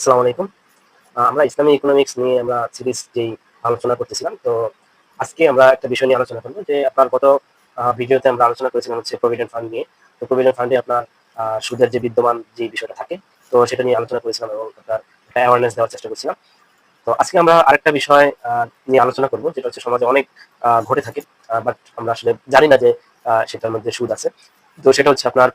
আসসালামু আলাইকুম। আমরা ইসলামিক ইকোনমিক্স নিয়ে আমরা সিরিজ যেই আলোচনা করতেছিলাম, তো আজকে আমরা একটা বিষয় নিয়ে আলোচনা করব যে আপনার গত ভিডিওতে আমরা আলোচনা করেছিলাম হচ্ছে প্রভিডেন্ট ফান্ড নিয়ে। তো প্রভিডেন্ট ফান্ডে আপনার সুদের যে বিদ্যমান যে বিষয়টা থাকে, তো সেটা নিয়ে আলোচনা করেছিলাম এবং আপনার অ্যাওয়ারনেস দেওয়ার চেষ্টা করছিলাম। তো আজকে আমরা আরেকটা বিষয় নিয়ে আলোচনা করব, যেটা হচ্ছে সমাজে অনেক ঘটে থাকে বাট আমরা আসলে জানি না যে সেটার মধ্যে সুদ আছে। তো সেটা হচ্ছে আপনার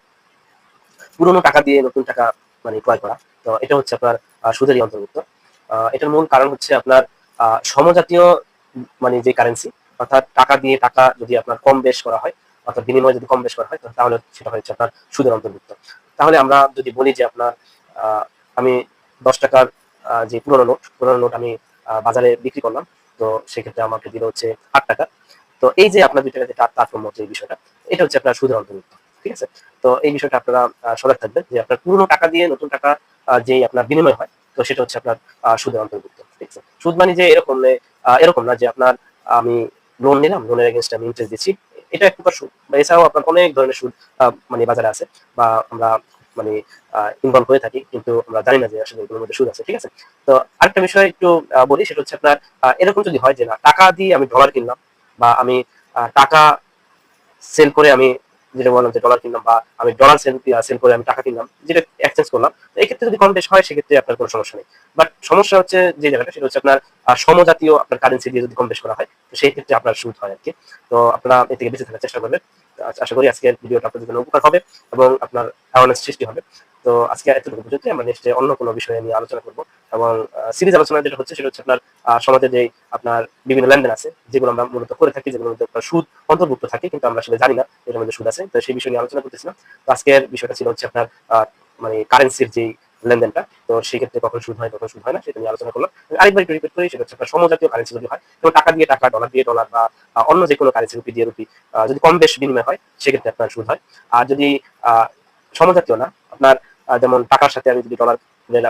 পুরোনো টাকা দিয়ে নতুন টাকা মানে ক্রয় করা। তো এটা হচ্ছে আপনার সুদেরই অন্তর্ভুক্ত এটার মূল কারণ হচ্ছে আপনার সমজাতীয় মানে যে কারেন্সি অর্থাৎ টাকা দিয়ে টাকা যদি আপনার কম বেশ করা হয়, অর্থাৎ বিনিময় যদি কম বেশ করা হয়, তাহলে সেটা হচ্ছে আপনার সুদের অন্তর্ভুক্ত তাহলে আমরা যদি বলি যে আপনার আমি দশ টাকার যে পুরোনো নোট পুরোনো নোট আমি বাজারে বিক্রি করলাম, তো সেক্ষেত্রে আমাকে দিল হচ্ছে আট টাকা। তো এই যে আপনার দুই টাকা যে তার তারতম্য যে বিষয়টা, এটা হচ্ছে আপনার সুদের অন্তর্ভুক্ত ঠিক আছে? তো এই বিষয়টা আপনারা সজাগ থাকবেন যে আপনার পুরোনো টাকা দিয়ে নতুন টাকা যেই আপনার বিনিময় হয় তো সেটা হচ্ছে আপনার সুদের অন্তর্ভুক্ত। সুদ মানে যে এরকম এরকম না যে আপনার আমি লোন নিলাম লোনের এগেনস্ট আমি ইন্টারেস্ট দিচ্ছি। এটা এক প্রকার সুদ। বা এছাড়াও আপনার অনেক ধরনের সুদ মানে বাজারে আছে বা আমরা মানে ইনভলভ হয়ে থাকি, কিন্তু আমরা জানি না যে আসলে এগুলোর মধ্যে সুদ আছে, ঠিক আছে? তো আরেকটা বিষয় একটু বলি, সেটা হচ্ছে আপনার এরকম যদি হয় যে না, টাকা দিয়ে আমি ডলার কিনলাম বা আমি টাকা সেল করে আমি যেটা বললাম যে ডলার কিনলাম বা আমি ডলার সেল সেল করে আমি টাকা কিনলাম, যেটা এক্সচেঞ্জ করলাম এই ক্ষেত্রে যদি কম বেশ হয়, সেক্ষেত্রে আপনার কোনো সমস্যা নেই। বাট সমস্যা হচ্ছে যে জায়গাটা, সেটা হচ্ছে আপনার সমজাতীয় আপনার কারেন্সি দিয়ে যদি কম বেশ করা হয়, তো সেই ক্ষেত্রে আপনার সুদ হয় আর কি তো আপনারা এ থেকে বেঁচে থাকার চেষ্টা করবেন। আশা করি আজকের ভিডিওটা আপনাদের জন্য উপকার হবে এবং আপনার অ্যাওয়ারনেস সৃষ্টি হবে। তো আজকে এতটুকু পর্যন্ত আমরা নেক্সটে অন্য কোনো বিষয়ে নিয়ে আলোচনা করব। এবং সিরিজ আলোচনা যেটা হচ্ছে সেটা হচ্ছে আপনার সমাজে যে আপনার বিভিন্ন লেনদেন আছে, যেগুলো আমরা মূলত করে থাকি, যেগুলোর মধ্যে আপনার সুদ অন্তর্ভুক্ত থাকে, কিন্তু আমরা আসলে জানি না এটার মধ্যে সুদ আছে। তো সেই বিষয় নিয়ে আলোচনা করতেছিলাম। তো আজকের বিষয়টা ছিল হচ্ছে আপনার মানে কারেন্সির যে লেনদেনটা, তো সেই ক্ষেত্রে কখন সুদ হয়, কখন সুদ হয় না, সেটা নিয়ে আলোচনা করলাম। আরেকবার একটু রিপিট করি, সেটা হচ্ছে আপনার সমজাতীয় কারেন্সি যদি হয় তো টাকা দিয়ে টাকা ডলার দিয়ে ডলার বা অন্য যে কোনো কারেন্সি রুপি দিয়ে রুপি যদি কম বেশ বিনিময় হয়, সেক্ষেত্রে আপনার সুদ হয়। আর যদি সমজাতীয় না, আপনার যেমন টাকার সাথে আমি যদি ডলার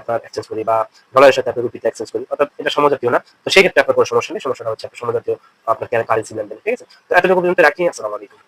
আপনার এক্সচেঞ্জ করি বা ডলারের সাথে আপনি রুপিতে এক্সচেঞ্জ করি, অর্থাৎ এটা সমজাতীয় না, তো সেই ক্ষেত্রে আপনার কোনো সমস্যা নেই, সমস্যাটা হচ্ছে আপনার সমজাতীয় আপনার কারেন্সি লেনদেন, ঠিক আছে? তো এতটুকু পর্যন্ত রাখি, আসসালামু আলাইকুম।